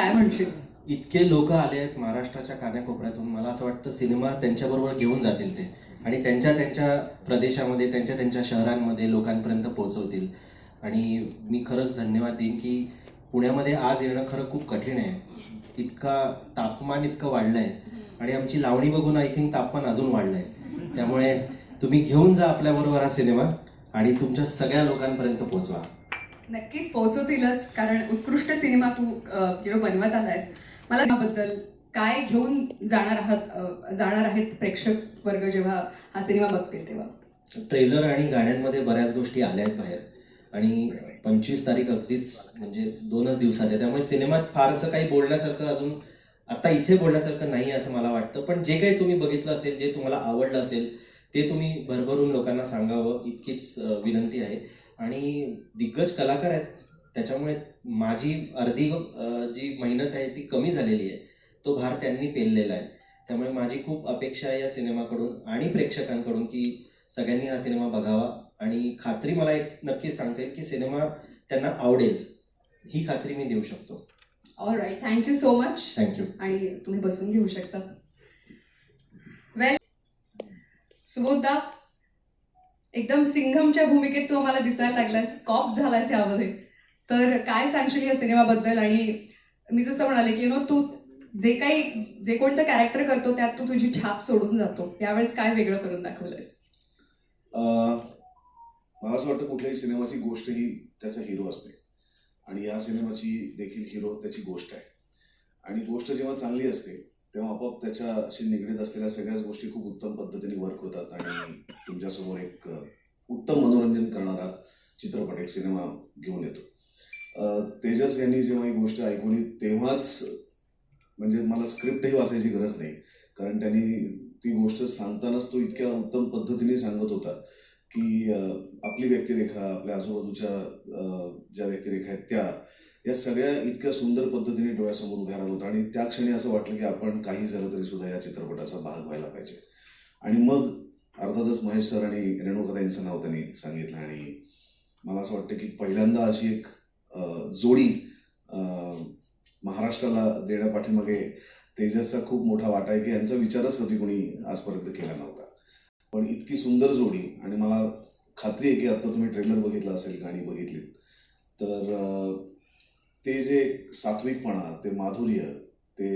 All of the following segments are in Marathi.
काय म्हणशील? इतके लोक आले आहेत महाराष्ट्राच्या कानाकोपऱ्यातून मला असं वाटतं सिनेमा त्यांच्याबरोबर घेऊन जातील ते. आणि त्यांच्या त्यांच्या प्रदेशामध्ये त्यांच्या त्यांच्या शहरांमध्ये लोकांपर्यंत पोहोचवतील. आणि मी खरंच धन्यवाद देईन की पुण्यामध्ये आज येणं खरं खूप कठीण आहे. इतका तापमान इतकं वाढलं आहे आणि आमची लावणी बघून आय थिंक तापमान अजून वाढलं आहे त्यामुळे तुम्ही घेऊन जा आपल्याबरोबर हा सिनेमा आणि तुमच्या सगळ्या लोकांपर्यंत पोहोचवा. नक्कीच पोहोचवतीलच कारण उत्कृष्ट सिनेमा तू यु नो बनवत आलायस. मला याबद्दल काय घेऊन जाणार आहात जाणार आहेत प्रेक्षक वर्ग जेव्हा हा सिनेमा बघतील तेव्हा? ट्रेलर आणि गाण्यांमध्ये बऱ्याच गोष्टी आल्या आहेत बाहेर. आणि पंचवीस तारीख अगदीच म्हणजे दोनच दिवसात आहे त्यामुळे सिनेमात फारसं काही बोलण्यासारखं अजून आता इथे बोलण्यासारखं नाही असं मला वाटतं. पण जे काही तुम्ही बघितलं असेल जे तुम्हाला आवडलं असेल ते तुम्ही भरभरून लोकांना सांगावं. इतकीच विनंती आहे. आणि दिग्गज कलाकार आहेत. त्याच्यामुळे माझी अर्धी जी मेहनत आहे ती कमी झालेली आहे. तो भार त्यांनी पेललेला आहे. त्यामुळे माझी खूप अपेक्षा आहे या सिनेमाकडून आणि प्रेक्षकांकडून की सगळ्यांनी हा सिनेमा बघावा. आणि खात्री मला एक नक्कीच सांगता की सिनेमा त्यांना आवडेल. ही खात्री मी देऊ शकतो. All right thank you so much thank you आणि तुम्ही बसून घेऊ शकता. वेल सुबोधदा एकदम सिंघमच्या भूमिकेत तू आम्हाला दिसायला लागलास कॉप झालास यामध्ये. तर काय सांगशील या सिनेमाबद्दल? आणि मी जसं म्हणाले की यु नो तू जे काही जे कोणतं कॅरेक्टर करतो त्यात तू तुझी छाप सोडून जातो. यावेळेस काय वेगळं करून दाखवलंयस? मला असं वाटतं कुठल्याही सिनेमाची गोष्ट ही त्याचा हिरो असते. आणि या सिनेमाची देखील हिरो त्याची गोष्ट आहे. आणि गोष्ट जेव्हा चांगली असते तेव्हा आपोआप त्याच्याशी निगडीत असलेल्या सगळ्याच गोष्टी खूप उत्तम पद्धतीने वर्क होतात. आणि तुमच्यासमोर एक उत्तम मनोरंजन करणारा चित्रपट एक सिनेमा घेऊन येतो. तेजस यांनी जेव्हा ही गोष्ट ऐकवली तेव्हाच म्हणजे मला स्क्रिप्टही वाचायची गरज नाही. कारण त्यांनी ती गोष्ट सांगतानाच तो इतक्या उत्तम पद्धतीने सांगत होता की आपली व्यक्तिरेखा आपल्या आजूबाजूच्या ज्या व्यक्तिरेखा आहेत त्या या सगळ्या इतक्या सुंदर पद्धतीने डोळ्यासमोर उभ्या राहत होतं. आणि त्या क्षणी असं वाटलं की आपण काही झालं तरी सुद्धा या चित्रपटाचा भाग व्हायला पाहिजे. आणि मग अर्थातच महेश सर आणि रेणुकता यांचं नाव त्यांनी सांगितलं आणि मला असं वाटतं की पहिल्यांदा अशी एक जोडी महाराष्ट्राला महाराष्ट्राला देण्यापाठीमागे तेजसचा खूप मोठा वाटा आहे की यांचा विचारच कधी कोणी आजपर्यंत केला नव्हता. पण इतकी सुंदर जोडी आणि मला खात्री आहे की आता तुम्ही ट्रेलर बघितला असेल गाणी बघितली तर ते जे सात्विकपणा ते माधुर्य ते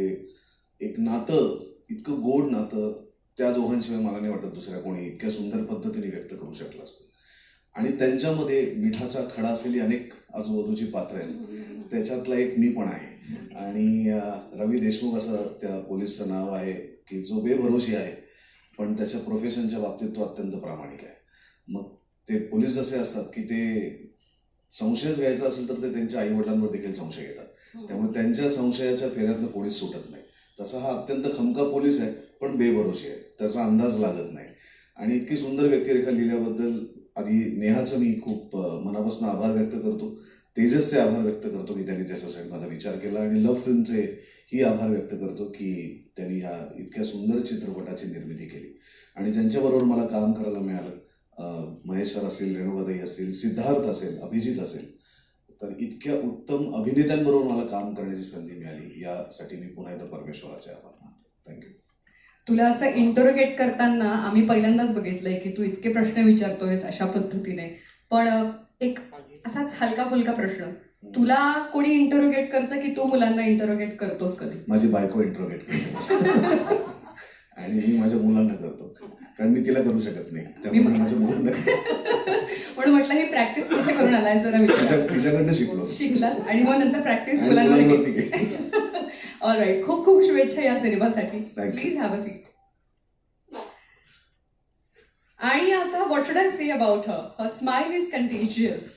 एक नातं इतकं गोड नातं त्या दोघांशिवाय मला नाही वाटत दुसऱ्या कोणी इतक्या सुंदर पद्धतीने व्यक्त करू शकलं असतं. आणि त्यांच्यामध्ये मिठाचा खडा असलेली अनेक आजूबाजूची पात्र आहेत. त्याच्यातला एक मी पण आहे. आणि रवी देशमुख असं त्या पोलीसचं नाव आहे की जो बेभरोशी आहे पण त्याच्या प्रोफेशनच्या बाबतीत तो अत्यंत प्रामाणिक आहे. मग ते पोलीस जसे असतात की ते संशयच घ्यायचा असेल तर ते त्यांच्या आईवडिलांवर देखील संशय घेतात. त्यामुळे त्यांच्या संशयाच्या फेऱ्यातनं कोणीच सुटत नाही. तसा हा अत्यंत खमका पोलीस आहे पण बेभरोशी आहे. त्याचा अंदाज लागत नाही. आणि इतकी सुंदर व्यक्तिरेखा लिहिल्याबद्दल आधी नेहाचं मी खूप मनापासून आभार व्यक्त करतो. तेजसचे आभार व्यक्त करतो की त्यांनी त्याच्यासाठी माझा विचार केला. आणि लव्ह फिल्मचे ही आभार व्यक्त करतो की त्यांनी ह्या इतक्या सुंदर चित्रपटाची निर्मिती केली. आणि ज्यांच्याबरोबर मला काम करायला मिळालं अं, महेश सर असेल रेणुकाताई असतील सिद्धार्थ असेल अभिजित असेल तर इतक्या उत्तम अभिनेत्यांबरोबर मला काम करण्याची संधी मिळाली. यासाठी मी पुन्हा एकदा परमेश्वराचे आभार मानतो. थँक्यू तुला असं इंटरोगेट करताना आम्ही पहिल्यांदाच बघितलंय की तू इतके प्रश्न विचारतोयस अशा पद्धतीने. पण एक असाच हलका फुलका प्रश्न तुला कोणी इंटरोगेट करतं की तू मुलांना इंटरोगेट करतोस कधी? माझी बायको इंट्रोगेट करते. आणि मी माझ्या मुलांना करतो. कारण मी तिला करू शकत नाही. त्यामुळे म्हटलं ही प्रॅक्टिस कुठे करून आलाय जरा विचार. तिच्याकडनं शिकलो. शिकला. आणि मग नंतर प्रॅक्टिस मुलांवरती. ऑल राईट खूप खूप शुभेच्छा या सिनेमासाठी. प्लीज हॅव अ सीट आणि आता what should I say about her her smile is contagious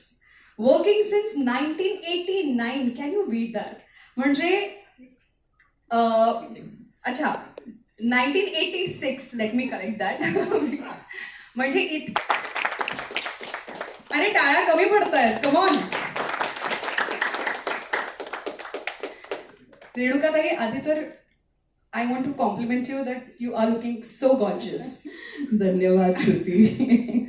working since nineteen eighty nine can you beat that म्हणजे अं, अच्छा nineteen eighty six let me correct that म्हणजे इत अरे टाळ्या कमी पडत आहेत कमॉन रेणुकाताई आधी तर I want to compliment you that you are looking so gorgeous धन्यवाद श्रुती.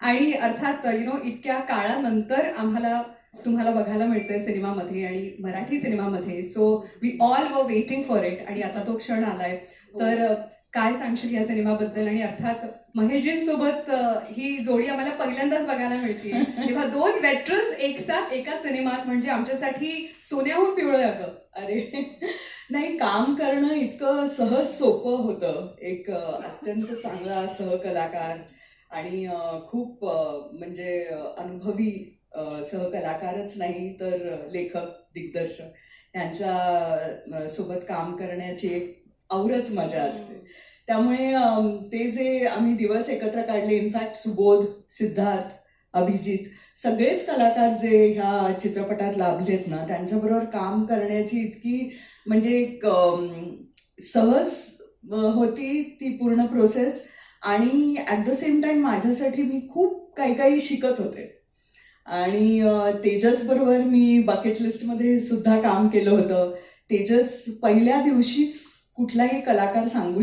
आणि अर्थात यु नो इतक्या काळानंतर आम्हाला तुम्हाला बघायला मिळतंय सिनेमामध्ये आणि मराठी सिनेमामध्ये. सो वी ऑल व वेटिंग फॉर इट आणि आता तो क्षण आलाय. तर अ, काय सांगशील या सिनेमाबद्दल? आणि अर्थात महेशजींसोबत ही जोडी आम्हाला पहिल्यांदाच बघायला मिळते तेव्हा दोन वेटरन्स एक साथ एका सिनेमात म्हणजे आमच्यासाठी सोन्याहून पिवळं जातं अरे नाही काम करणं इतकं सहज सोपं होतं. एक अत्यंत चांगला सहकलाकार आणि खूप म्हणजे अनुभवी सहकलाकारच नाही तर लेखक दिग्दर्शक यांच्या सोबत काम करण्याची एक आवरच मजा असते. त्यामुळे ते जे आम्ही दिवस एकत्र काढले इनफॅक्ट सुबोध सिद्धार्थ अभिजित सगळेच कलाकार जे ह्या चित्रपटात लाभलेत ना त्यांच्याबरोबर काम करण्याची इतकी म्हणजे एक सहज होती ती पूर्ण प्रोसेस आणि ॲट द सेम टाइम माझ्यासाठी मी खूप काही काही शिकत होते. आणि तेजस बरोबर मी बकेट लिस्टमध्ये सुद्धा काम केलं होतं. तेजस पहिल्या दिवशीच कुठलाही कलाकार सांगू